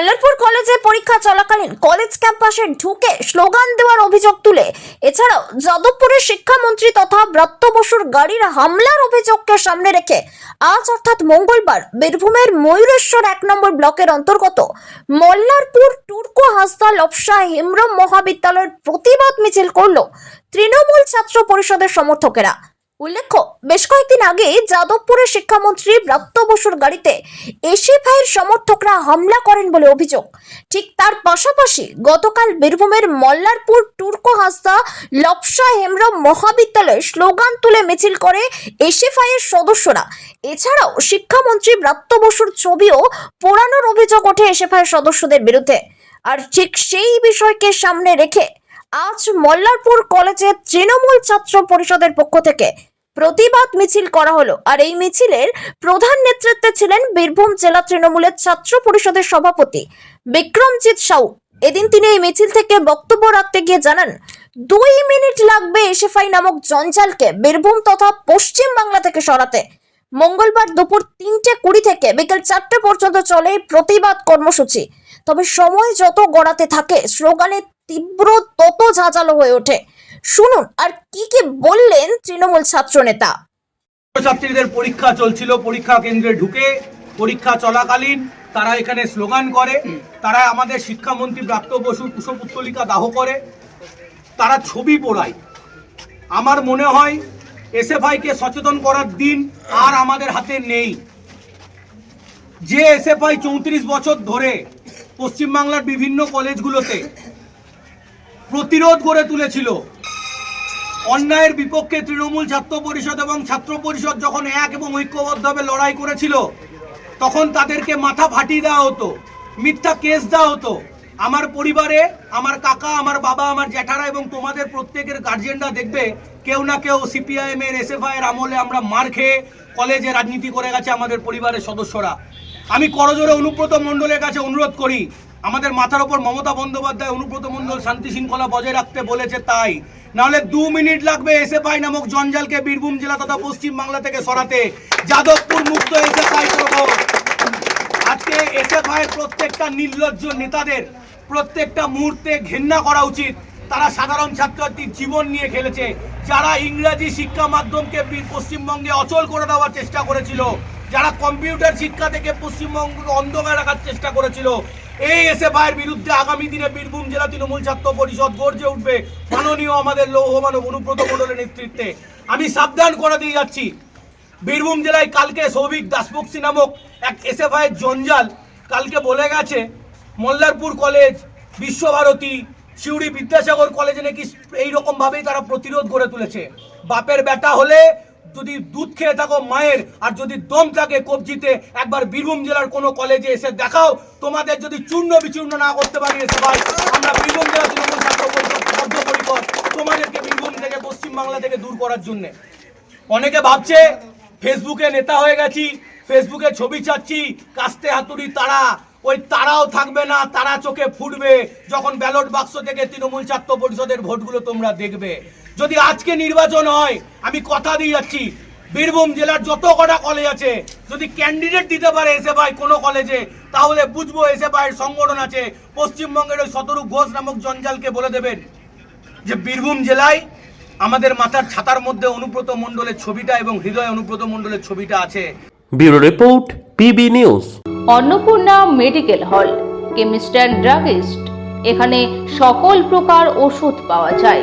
মল্লারপুর কলেজে পরীক্ষা চলাকালীন কলেজ ক্যাম্পাসে ঢুকে স্লোগান দেওয়ার অভিযোগ তুলে। এছাড়াও যাদবপুরের শিক্ষামন্ত্রী তথা ব্রত্য বসুর গাড়ির হামলার অভিযোগকে সামনে রেখে আজ অর্থাৎ মঙ্গলবার বীরভূমের ময়ূরেশ্বর এক নম্বর ব্লকের অন্তর্গত মল্লারপুর টুরকো হাসদা লপসা হেমব্রম মহাবিদ্যালয়ের প্রতিবাদ মিছিল করল তৃণমূল ছাত্র পরিষদের সমর্থকেরা। উল্লেখ্য, বেশ কয়েকদিন আগে যাদবপুরের শিক্ষামন্ত্রী ব্রাত্য বসুর গাড়িতে এসএফআইয়ের সমর্থকরা হামলা করেন বলে অভিযোগ। ঠিক তার পাশাপাশি গতকাল বীরভূমের মল্লারপুর টুর্কো হাসদা লপসা হেমব্রম মহাবিদ্যালয়ে স্লোগান তুলে মিছিল করে এসএফআইয়ের সদস্যরা। এছাড়াও শিক্ষামন্ত্রী ব্রাত্য বসুর ছবিও পোড়ানোর অভিযোগ ওঠে এসএফআইয়ের সদস্যদের বিরুদ্ধে। আর ঠিক সেই বিষয়কে সামনে রেখে আজ মল্লারপুর কলেজে তৃণমূল ছাত্র পরিষদের পক্ষ থেকে প্রতিবাদ মিছিল করা হলো। আর এই মিছিলের প্রধান নেতৃত্বে ছিলেন বীরভূম জেলা তৃণমূলের ছাত্র পরিষদের সভাপতি বিক্রমজিৎ সাউ। এদিন তিনি এই মিছিল থেকে বক্তব্য রাখতে গিয়ে জানান, দুই মিনিট লাগবে এসএফআই নামক জঞ্জালকে বীরভূম তথা পশ্চিম বাংলা থেকে সরাতে। মঙ্গলবার দুপুর তিনটে কুড়ি থেকে বিকেল চারটে পর্যন্ত চলে প্রতিবাদ কর্মসূচি। তবে সময় যত গড়াতে থাকে, স্লোগানে তীব্র তত ঝাঁঝালো হয়ে ওঠে। শুনুন, আর কি কি বললেন তৃণমূল ছাত্র নেতা? ছাত্রীদের পরীক্ষা চলছিল, পরীক্ষা কেন্দ্রে ঢুকে, পরীক্ষা চলাকালীন তারা এখানে স্লোগান করে, তারা আমাদের শিক্ষামন্ত্রী প্রাপ্ত বসু কুশপুত্তলিকা দাহ করে, তারা ছবি পোড়ায়। আমার মনে হয় এসএফআইকে সচেতন করার দিন আর আমাদের হাতে নেই। যে এসএফআই চৌত্রিশ বছর ধরে পশ্চিমবাংলার বিভিন্ন কলেজগুলোতে প্রতিরোধ গড়ে তুলেছিল অন্যায়ের বিপক্ষে তৃণমূল ছাত্র পরিষদ এবং ছাত্র পরিষদ যখন এক এবং ঐক্যবদ্ধভাবে লড়াই করেছিল, তখন তাদেরকে মাথা ফাটিয়ে দেওয়া হতো, মিথ্যা কেস দেওয়া হতো। আমার পরিবারে, আমার কাকা, আমার বাবা, আমার জ্যাঠারা এবং তোমাদের প্রত্যেকের গার্জেনরা দেখবে, কেউ না কেউ সিপিআইএম এর এসএফআই এর আমলে আমরা মার খেয়ে কলেজে রাজনীতি করে গেছে আমাদের পরিবারের সদস্যরা। আমি করজোরে অনুব্রত মণ্ডলের কাছে অনুরোধ করি, আমাদের মাথার ওপর মমতা বন্দ্যোপাধ্যায়, অনুব্রত মণ্ডল শান্তি শৃঙ্খলা বজায় রাখতে বলেছে তাই। নাহলে দু মিনিট লাগবে এসএফআই নামক জঞ্জালকে বীরভূম জেলা তথা পশ্চিম বাংলা থেকে সরাতে। যাদবপুর মুক্ত এসএফআই করব। আজকে এসএফআই প্রত্যেকটা নির্লজ্জ নেতাদের, প্রত্যেকটা মুহূর্তে ঘেন্না করা উচিত। তারা সাধারণ ছাত্রছাত্রীর জীবন নিয়ে খেলেছে। যারা ইংরাজি শিক্ষা মাধ্যমকে পশ্চিমবঙ্গে অচল করে দেওয়ার চেষ্টা করেছিল, যারা কম্পিউটার শিক্ষা থেকে পশ্চিমবঙ্গকে অন্ধকার রাখার চেষ্টা করেছিল এই এসএফআইয়ের বিরুদ্ধে আগামী দিনে বীরভূম জেলা তৃণমূল ছাত্র পরিষদ গর্জে উঠবে। মাননীয় আমাদের লৌহ মানব অনুব্রত মণ্ডলের নেতৃত্বে। আমি সাবধান করে দিয়ে যাচ্ছি। বীরভূম জেলায় কালকে সৌভিক দাসবক্সি নামক এক এসএফআই জঞ্জাল কালকে বলে গেছে, মল্লারপুর কলেজ, বিশ্বভারতী শিউড়ি বিদ্যাসাগর কলেজে নাকি এইরকম ভাবেই তারা প্রতিরোধ গড়ে তুলেছে। বাপের বেটা হলে যদি দুধ খেয়ে থাকো মায়ের, আর যদি দম থাকে কবজিতে, একবার বীরভূম জেলার কোনো কলেজে এসে দেখাও। তোমাদের যদি চূর্ণ বিচূর্ণ না করতে পারি এসে ভাই আমরা বীরভূম জেলা তৃণমূল ছাত্র পরিষদ, বদ্ধপরিকর, তোমাদেরকে বীরভূম থেকে, পশ্চিমবাংলা থেকে দূর করার জন্যে। অনেকে ভাবছে, ফেসবুকে নেতা হয়ে গেছি, ফেসবুকে ছবি চাচ্ছি কাস্তে হাতুড়ি তারা, ওই তারাও থাকবে না, তারা চোখে ফুটবে, যখন ব্যালট বাক্স থেকে তৃণমূল ছাত্র পরিষদের ভোটগুলো তোমরা দেখবে। যদি আজকে নির্বাচন হয় আমি কথা দিয়ে যাচ্ছি। বীরভূম জেলার যত কটা কলেজ আছে যদি ক্যান্ডিডেট দিতে পারে এসে ভাই কোনো কলেজে তাহলে বুঝব এসে ভাইয়ের সংগঠন আছে। পশ্চিমবঙ্গের ওই শতরূপ ঘোষ নামক জঞ্জালকে বলে দেবেন যে বীরভূম জেলায় আমাদের মাথার ছাতার মধ্যে অনুব্রত মণ্ডলের ছবিটা এবং হৃদয় অনুব্রত মণ্ডলের ছবিটা আছে। Bureau report PB news. Annapurna medical hall chemist and druggist. এখানে সকল প্রকার ওষুধ পাওয়া যায়।